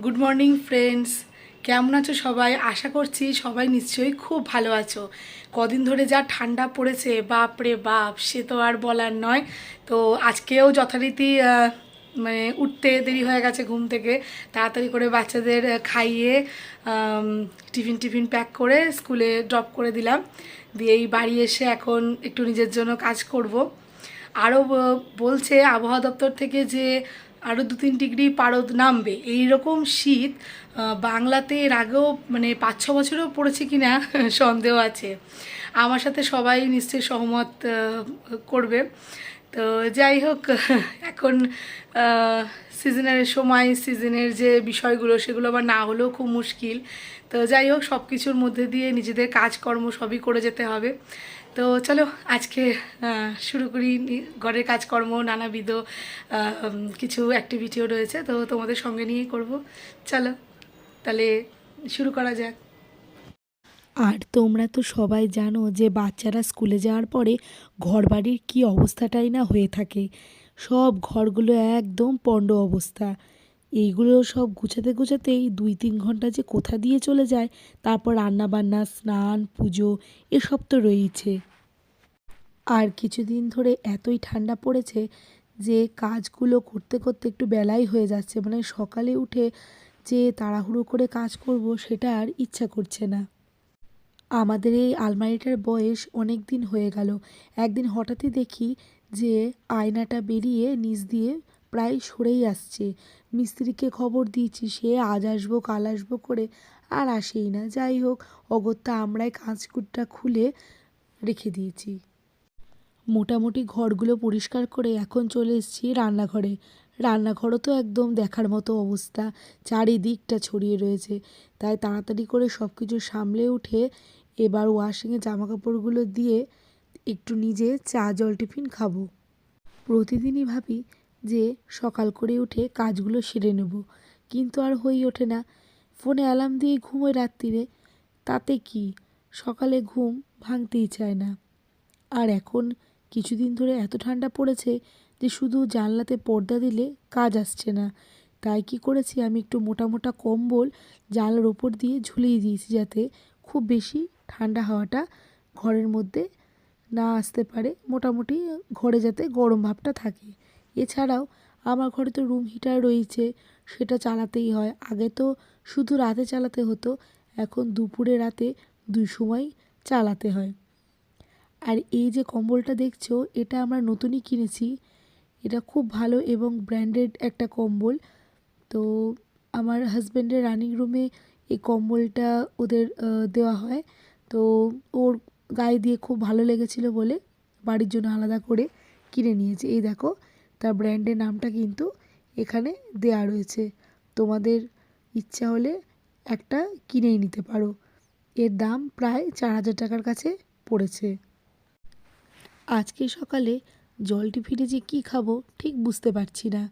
Good morning friends কেমন আছো সবাই? আশা করছি সবাই নিশ্চয়ই খুব ভালো আছো। কদিন ধরে যা ঠান্ডা পড়েছে, বাপ রে বাপ, সে তো আর বলার নয়। তো আজকেও যথারীতি মানে উঠতে দেরি হয়ে গেছে ঘুম থেকে। তাড়াতাড়ি করে বাচ্চাদের খাইয়ে টিফিন টিফিন প্যাক করে স্কুলে ড্রপ করে দিলাম। দিয়ে এই বাড়ি এসে এখন একটু নিজের জন্য কাজ করব। আরও বলছে আবহাওয়া দপ্তর থেকে যে আরও দু তিন ডিগ্রি পারদ নামবে। এই রকম শীত বাংলাতে এর আগেও মানে পাঁচ, ছ বছরেও পড়েছে কি না সন্দেহ আছে। আমার সাথে সবাই নিশ্চয়ই সহমত করবে। তো যাই হোক, এখন সিজনের সময় সিজনের যে বিষয়গুলো, সেগুলো আবার না হলেও খুব মুশকিল। তো যাই হোক সব কিছুর মধ্যে দিয়ে নিজেদের কাজকর্ম সবই করে যেতে হবে। তো চলো, আজকে শুরু করি ঘরের কাজকর্ম, নানাবিধ কিছু অ্যাক্টিভিটিও রয়েছে, তো তোমাদের সঙ্গে নিয়েই করব। চলো, তাহলে শুরু করা যাক। আর তোমরা তো সবাই জানো যে বাচ্চারা স্কুলে যাওয়ার পরে ঘরবাড়ির কী অবস্থাটাই না হয়ে থাকে। সব ঘরগুলো একদম পণ্ড অবস্থা। এইগুলো সব গুছাতে গুছাতেই দুই তিন ঘণ্টা যে কোথা দিয়ে চলে যায়, তারপর রান্নাবান্না, স্নান, পুজো, এসব তো রয়েইছে। আর কিছুদিন ধরে এতই ঠান্ডা পড়েছে যে কাজগুলো করতে করতে একটু বেলাই হয়ে যাচ্ছে। মানে সকালে উঠে যে তাড়াহুড়ো করে কাজ করব সেটা আর ইচ্ছা করছে না। আমাদের এই আলমারিটার বয়স অনেক দিন হয়ে গেল। একদিন হঠাৎই দেখি যে আয়নাটা বেরিয়ে নিচ দিয়ে প্রায় সরেই আসছে। মিস্ত্রিকে খবর দিয়েছি, সে আজ আসব, কাল আসব করে আর আসেই না। যাই হোক, অগত্যা আমরাই কাঁচকুটটা খুলে রেখে দিয়েছি। মোটামুটি ঘরগুলো পরিষ্কার করে এখন চলে এসেছি রান্নাঘরে। রান্নাঘরও তো একদম দেখার মতো অবস্থা, চারিদিকটা ছড়িয়ে রয়েছে। তাই তাড়াতাড়ি করে সব কিছু সামলে উঠে এবার ওয়াশিংয়ে জামা কাপড়গুলো দিয়ে একটু নিজে চা, জল, টিফিন খাব। প্রতিদিনই ভাবি যে সকাল করে উঠে কাজগুলো সেরে নেব, কিন্তু আর হয়ে ওঠে না। ফোনে অ্যালার্ম দিয়ে ঘুমোই রাত্রিরে, তাতে কি? সকালে ঘুম ভাঙতেই চায় না। আর এখন কিছুদিন ধরে এত ঠান্ডা পড়েছে যে শুধু জানলাতে পর্দা দিলে কাজ আসছে না। তাই কি করেছি? আমি একটু মোটা মোটা কম্বল জানলার ওপর দিয়ে ঝুলিয়ে দিয়েছি যাতে খুব বেশি ঠান্ডা হাওয়াটা ঘরের মধ্যে না আসতে পারে। মোটামুটি ঘরে যাতে গরম ভাবটা থাকে। এছাড়াও আমার ঘরে তো রুম হিটার রয়েছে, সেটা চালাতেই হয়। আগে তো শুধু রাতে চালাতে হতো, এখন দুপুরে রাতে দুই সময় চালাতে হয়। আর এই যে কম্বলটা দেখছ, এটা আমরা নতুনই কিনেছি। এটা খুব ভালো এবং ব্র্যান্ডেড একটা কম্বল। তো আমার হাজব্যান্ডের রানিং রুমে এই কম্বলটা ওদের দেওয়া হয়। তো ওর গায়ে দিয়ে খুব ভালো লেগেছিল বলে বাড়ির জন্য আলাদা করে কিনে নিয়েছে। এই দেখো, তার ব্র্যান্ডের নামটা কিন্তু এখানে দেয়া রয়েছে। তোমাদের ইচ্ছা হলে একটা কিনেই নিতে পারো। এর দাম প্রায় চার হাজার টাকার কাছে পড়েছে। আজকে সকালে জল টিফিনে যে কী খাব ঠিক বুঝতে পারছি না।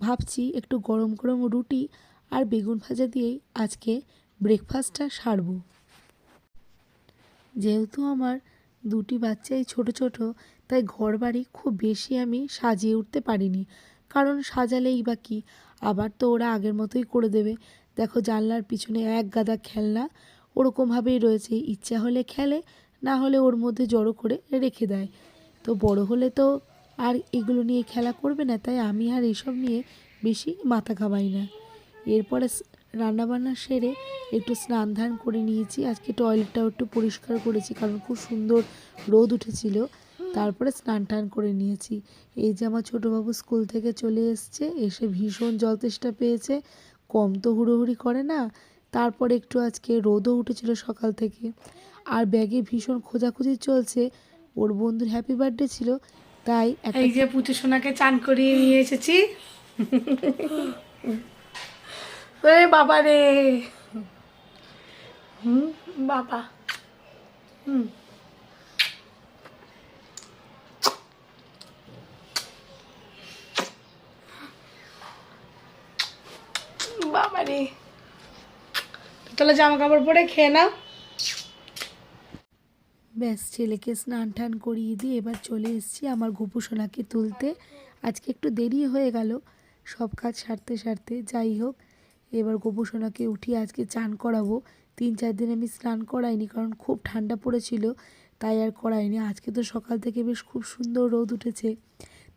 ভাবছি একটু গরম গরম রুটি আর বেগুন ভাজা দিয়েই আজকে ব্রেকফাস্টটা সারবো। যেহেতু আমার দুটি বাচ্চাই ছোট ছোট, তাই ঘরবাড়ি খুব বেশি আমি সাজিয়ে উঠতে পারিনি। কারণ সাজালেই বা কী? আবার তো ওরা আগের মতোই করে দেবে। দেখো জানলার পিছনে এক গাদা খেলনা, ওরকমভাবেই রয়েছে। ইচ্ছা হলে খেলে না হলে ওর মধ্যে জড়ো করে রেখে দেয়। তো বড় হলে তো আর এগুলো নিয়ে খেলা করবে না, তাই আমি আর এসব নিয়ে বেশি মাথা ঘামাই না। এরপরে রান্নাবান্না সেরে একটু স্নান ধান করে নিয়েছি। আজকে টয়লেটটাও একটু পরিষ্কার করেছি, কারণ খুব সুন্দর রোদ উঠেছিল। তারপরে স্নান টান করে নিয়েছি। এই যে আমার ছোটোবাবু স্কুল থেকে চলে এসছে, এসে ভীষণ জল তেষ্টা পেয়েছে, কম তো হুড়োহুড়ি করে না। তারপরে একটু আজকে রোদও উঠেছিল সকাল থেকে। আর ব্যাগে ভীষণ খোঁজাখুঁজি চলছে। ওর বন্ধুর হ্যাপি বার্থডে ছিল, তাই এই যে পুচু সোনাকে চান করিয়ে নিয়ে এসেছি। ওরে বাবা রে। হুম, বাবা। হুম। বাবা রে। তাহলে জামা কাপড় পরে খেয়ে নাও। ব্যাস, ছেলেকে স্নান টান করিয়ে দিয়ে এবার চলে এসেছি আমার গোপু সোনাকে তুলতে। আজকে একটু দেরি হয়ে গেল, সব কাজ সারতে সারতে। যাই হোক, এবার গোপুসোনাকে উঠিয়ে আজকে চান করাবো। তিন চার দিন আমি স্নান করাইনি, কারণ খুব ঠান্ডা পড়েছিল, তাই আর করাইনি। আজকে তো সকাল থেকে বেশ খুব সুন্দর রোদ উঠেছে,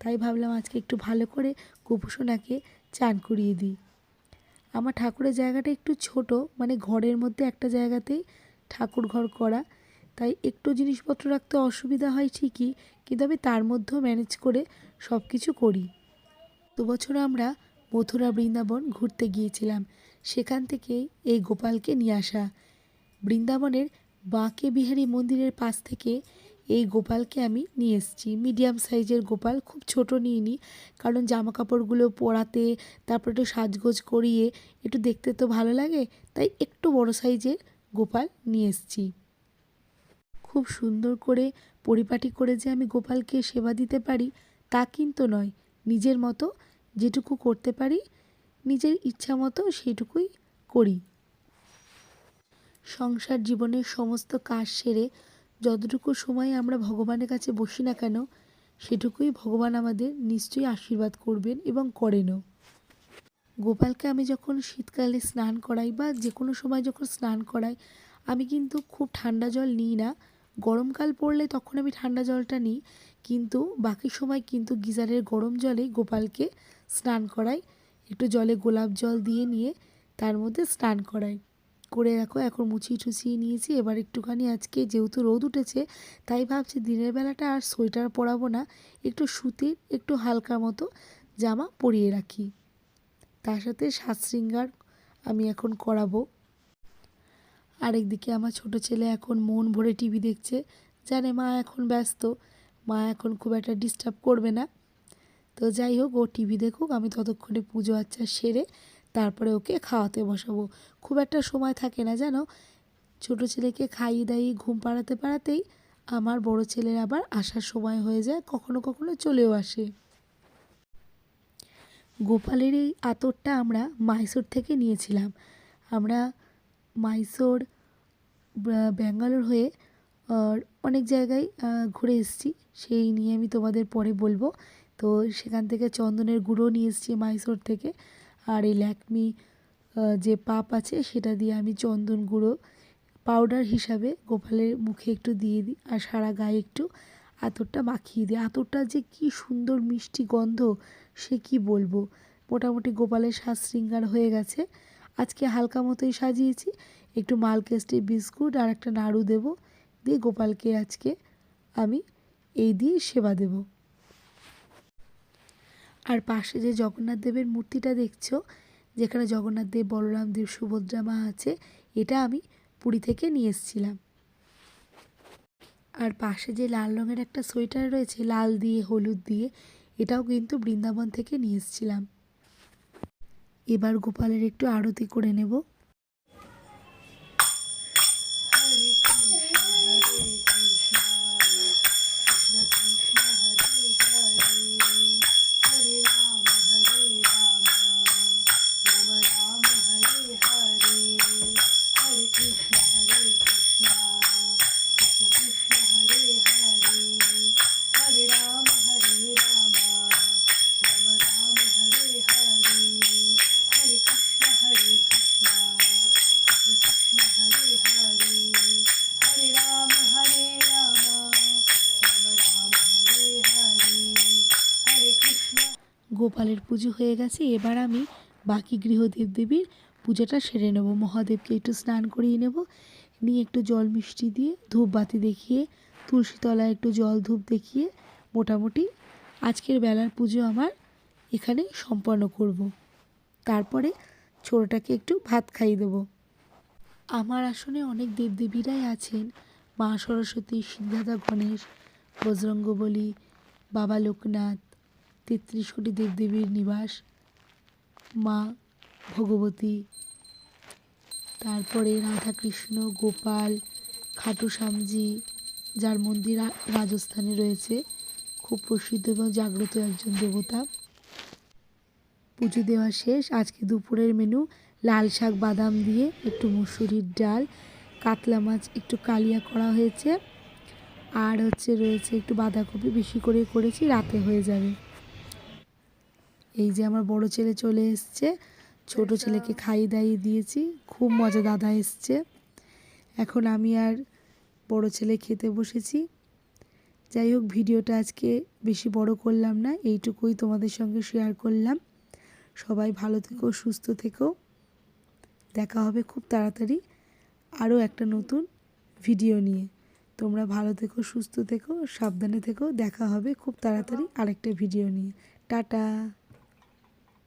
তাই ভাবলাম আজকে একটু ভালো করে গোপুসোনাকে চান করিয়ে দিই। আমার ঠাকুরের জায়গাটা একটু ছোট মানে ঘরের মধ্যে একটা জায়গাতেই ঠাকুর ঘর করা। তাই একটু জিনিসপত্র রাখতে অসুবিধা হয় ঠিকই, কিন্তু আমি তার মধ্যেও ম্যানেজ করে সব কিছু করি। দু বছর আমরা মথুরা বৃন্দাবন ঘুরতে গিয়েছিলাম। সেখান থেকেই এই গোপালকে নিয়ে আসা। বৃন্দাবনের বাঁকে বিহারী মন্দিরের পাশ থেকে এই গোপালকে আমি নিয়ে এসেছি। মিডিয়াম সাইজের গোপাল, খুব ছোট নিয়ে নিই কারণ জামা কাপড়গুলো পরাতে, তারপর একটু সাজগোজ করিয়ে, একটু দেখতে তো ভালো লাগে, তাই একটু বড় সাইজের গোপাল নিয়ে এসেছি। খুব সুন্দর করে পরিপাটি করে যে আমি গোপালকে সেবা দিতে পারি, তা কিন্তু নয়। নিজের মতো যেটুকু করতে পারি, নিজের ইচ্ছা মতো সেটুকুই করি। সংসার জীবনের সমস্ত কাজ সেরে যতটুকু সময় আমরা ভগবানের কাছে বসি না কেন, সেটুকুই ভগবান আমাদের নিশ্চয়ই আশীর্বাদ করবেন এবং করেনও। গোপালকে আমি যখন শীতকালে স্নান করাই বা যে কোনো সময় যখন স্নান করাই, আমি কিন্তু খুব ঠান্ডা জল নিই না। গরমকাল পড়লে তখন আমি ঠান্ডা জলটা নিই, কিন্তু বাকি সময় কিন্তু গিজারের গরম জলে গোপালকে স্নান করাই, একটু জলে গোলাপ জল দিয়ে নিয়ে তার মধ্যে স্নান করাই। করে রাখো এখন মুছিয়ে টুছিয়ে নিয়েছি, এবার একটুখানি আজকে যেহেতু রোদ উঠেছে, তাই ভাবছি দিনের বেলাটা আর সোয়েটার পরাবো না, একটু সুতির, একটু হালকা মতো জামা পরিয়ে রাখি। তার সাথে সাজ শৃঙ্গার আমি এখন করাবো। আরেকদিকে আমার ছোট ছেলে এখন মন ভরে টিভি দেখছে। জানে মা এখন ব্যস্ত। মা এখন খুব একটা ডিস্টার্ব করবে না। তো যাই হোক, ও টিভি দেখুক, আমি ততক্ষণে পুজো আচ্চা সেরে তারপরে ওকে খাওয়াতে বসাবো। খুব একটা সময় থাকে না, জানো? ছোট ছেলেকে খাইয়ে দাইয়ে ঘুম পাড়াতে পাড়াতেই আমার বড় ছেলের আবার আসার সময় হয়ে যায়, কখনো কখনো চলেও আসে। গোপালের এই আতরটা আমরা মাইসোর থেকে নিয়েছিলাম। আমরা মাইসোর ব্যাঙ্গালোর হয়ে অনেক জায়গায় ঘুরে এসেছি। সেই নিয়ে আমি তোমাদের পরে বলব। তো সেখান থেকে চন্দনের গুঁড়ো নিয়ে এসেছি মাইসোর থেকে। আর এই ল্যাকমি যে পাপ আছে, সেটা দিয়ে আমি চন্দন গুঁড়ো পাউডার হিসাবে গোপালের মুখে একটু দিয়ে দিই, আর সারা গায়ে একটু আতরটা মাখিয়ে দিই। আতরটা যে কি সুন্দর মিষ্টি গন্ধ, সে কি বলব? মোটামুটি গোপালের সাজ শৃঙ্গার হয়ে গেছে। আজকে হালকা মতোই সাজিয়েছি। একটু মালকেস্টি বিস্কুট আর একটা নাড়ু দেবো। দিয়ে গোপালকে আজকে আমি এই দিয়ে সেবা দেব। আর পাশে যে জগন্নাথ দেবের মূর্তিটা দেখছ, যেখানে জগন্নাথ দেব, বলরাম দেব, সুভদ্রা মা আছে, এটা আমি পুরী থেকে নিয়ে এসেছিলাম। আর পাশে যে লাল রঙের একটা সোয়েটার রয়েছে, লাল দিয়ে, হলুদ দিয়ে, এটাও কিন্তু বৃন্দাবন থেকে নিয়ে এসেছিলাম। এবার গোপালের একটু আরতি করে নেব। গোপালের পুজো হয়ে গেছে, এবার আমি বাকি গৃহদেব দেবীর পুজোটা সেরে নেব মহাদেবকে একটু স্নান করিয়ে নেব, নিয়ে একটু জল মিষ্টি দিয়ে ধূপ বাতি দেখিয়ে, তুলসী তলায় একটু জল ধূপ দেখিয়ে মোটামুটি আজকের বেলার পুজো আমার এখানে সম্পন্ন করব। তারপরে ছোটোটাকে একটু ভাত খাইয়ে দেবো আমার আসনে অনেক দেবদেবীরাই আছেন, মা সরস্বতী সিদ্ধাদা গণেশ, বজরঙ্গবলী, বাবা লোকনাথ তেত্রিশ কোটি দেবদেবীর নিবাস, মা ভগবতী, তারপরে রাধাকৃষ্ণ, গোপাল খাটু শ্যামজি যার মন্দির রাজস্থানে রয়েছে, খুব প্রসিদ্ধ এবং জাগ্রত একজন দেবতা। পুজো দেওয়া শেষ, আজকে দুপুরের মেনু লাল শাক, বাদাম দিয়ে একটু মুসুরির ডাল, কাতলা মাছ, একটু কালিয়া করা হয়েছে, আর হচ্ছে রয়েছে একটু বাঁধাকপি, বেশি করে করেছি, রাতে হয়ে যাবে। এই যে আমার বড় ছেলে চলে এসছে ছোট ছেলেকে খাইয়ে দাইয়ে দিয়েছি খুব মজা দাদা এসছে। এখন আমি আর বড় ছেলে খেতে বসেছি। যাই হোক ভিডিওটা আজকে বেশি বড় করলাম না এইটুকুই তোমাদের সঙ্গে শেয়ার করলাম। সবাই ভালো থেকো সুস্থ থেকো। দেখা হবে খুব তাড়াতাড়ি আরও একটা নতুন ভিডিও নিয়ে। তোমরা ভালো থেকো সুস্থ থেকো সাবধানে থেকো। দেখা হবে খুব তাড়াতাড়ি আরেকটা ভিডিও নিয়ে। টাটা।